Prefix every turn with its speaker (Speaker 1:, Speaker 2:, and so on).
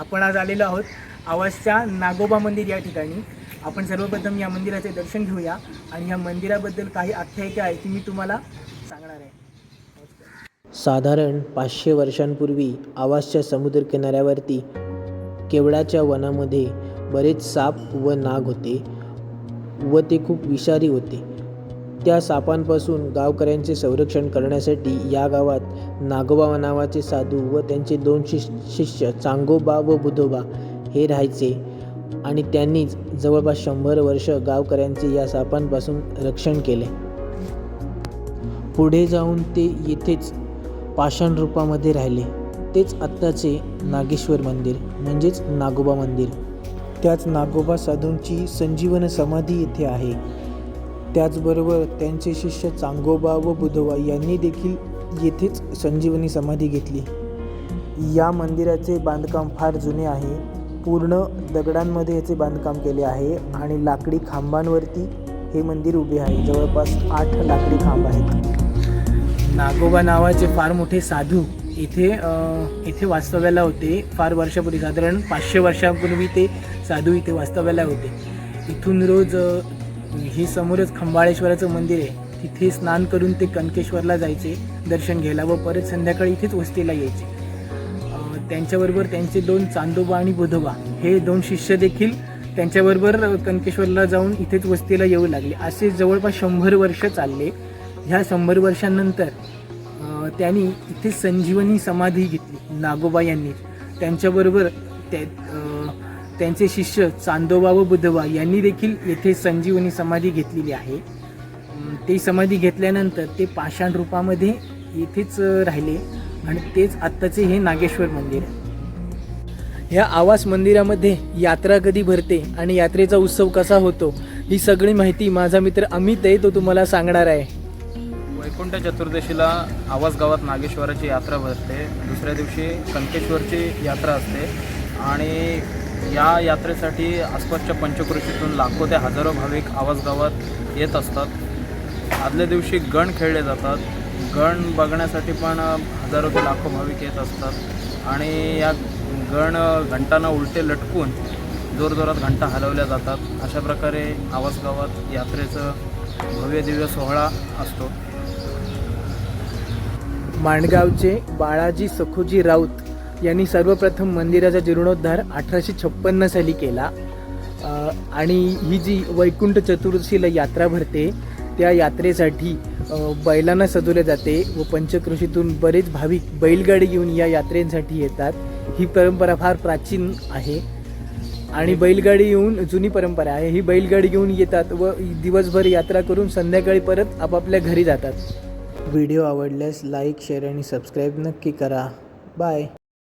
Speaker 1: आपण आज आलेलो आहोत आवाजच्या नागोबा मंदिर या ठिकाणी. आपण सर्वप्रथम या मंदिराचे दर्शन घेऊया आणि या मंदिराबद्दल काही आख्यायिका आहे ती मी तुम्हाला सांगणार आहे.
Speaker 2: साधारण पाचशे वर्षांपूर्वी आवासच्या समुद्रकिनाऱ्यावरती केवळाच्या वनामध्ये बरेच साप व नाग होते व ते खूप विषारी होते. त्या सापांपासून गावकऱ्यांचे संरक्षण करण्यासाठी या गावात नागोबा नावाचे साधू व त्यांचे दोन शिष शिष्य चांगोबा व बुधोबा हे राहायचे आणि त्यांनीच जवळपास शंभर वर्ष गावकऱ्यांचे या सापांपासून रक्षण केले. पुढे जाऊन ते येथेच पाषाण रूपामध्ये राहिले. तेच आत्ताचे नागेश्वर मंदिर म्हणजेच नागोबा मंदिर. त्याच नागोबा साधूंची संजीवन समाधी येथे आहे. त्याचबरोबर त्यांचे शिष्य चांगोबा व बुधवा यांनी देखील येथेच संजीवनी समाधी घेतली. या मंदिराचे बांधकाम फार जुने आहे. पूर्ण दगडांमध्ये याचे बांधकाम केले आहे आणि लाकडी खांबांवरती हे मंदिर उभे आहे. जवळपास आठ लाकडी खांब आहेत.
Speaker 1: नागोबा नावाचे फार मोठे साधू इथे इथे वास्तव्याला होते. फार वर्षापूर्वी साधारण पाचशे वर्षापूर्वी ते साधू इथे वास्तव्याला होते. इथून रोज हे समोरच खंबाळेश्वराचं मंदिर आहे. तिथे स्नान करून ते कनकेश्वरला जायचे दर्शन घ्यायला व परत संध्याकाळी इथेच वस्तीला यायचे. त्यांच्याबरोबर त्यांचे दोन चांदोबा आणि बुधोबा हे दोन शिष्य देखील त्यांच्याबरोबर कनकेश्वरला जाऊन इथेच वस्तीला येऊ लागले. असे जवळपास शंभर वर्ष चालले. ह्या शंभर वर्षांनंतर त्यांनी इथे संजीवनी समाधी घेतली नागोबा यांनी. त्यांच्याबरोबर त्या त्यांचे शिष्य चांदोबा व बुधोबा यांनी देखील येथे संजीवनी समाधी घेतलेली आहे. ते समाधी घेतल्यानंतर ते पाषाण रूपामध्ये येथेच राहिले आणि तेच आत्ताचे हे नागेश्वर मंदिर. आहे ह्या आवास मंदिरामध्ये यात्रा कधी भरते आणि यात्रेचा उत्सव कसा होतो ही सगळी माहिती माझा मित्र अमित आहे तो तुम्हाला सांगणार आहे.
Speaker 3: वैकुंठ चतुर्दशीला आवास गावात नागेश्वराची यात्रा भरते. दुसऱ्या दिवशी कंकेश्वरची यात्रा असते. आणि या यात्रेसाठी आसपासच्या पंचकृषीतून लाखो ते हजारो भाविक आवाजगावात येत असतात. आदल्या दिवशी गण खेळले जातात. गण बघण्यासाठी पण हजारो ते लाखो भाविक येत असतात. आणि या गण घंटांना उलटे लटकून जोरजोरात घंटा हलवल्या जातात. अशा प्रकारे आवाजगावात यात्रेचं भव्य दिव्य सोहळा असतो.
Speaker 1: माणगावचे बाळाजी सखोजी राऊत यांनी सर्वप्रथम मंदिराचा जीर्णोद्धार अठराशे छप्पन्न साली केला. आणि ही जी वैकुंठ चतुर्दशीला यात्रा भरते त्या यात्रेसाठी बैलांना सजवले जाते व पंचकृषीतून बरेच भाविक बैलगाडी घेऊन या यात्रेसाठी येतात. ही परंपरा फार प्राचीन आहे. आणि बैलगाडी येऊन जुनी परंपरा आहे. ही बैलगाडी घेऊन येतात व दिवसभर यात्रा करून संध्याकाळी परत आपापल्या घरी जातात.
Speaker 2: व्हिडिओ आवडल्यास लाईक शेअर आणि सबस्क्राईब नक्की करा. बाय.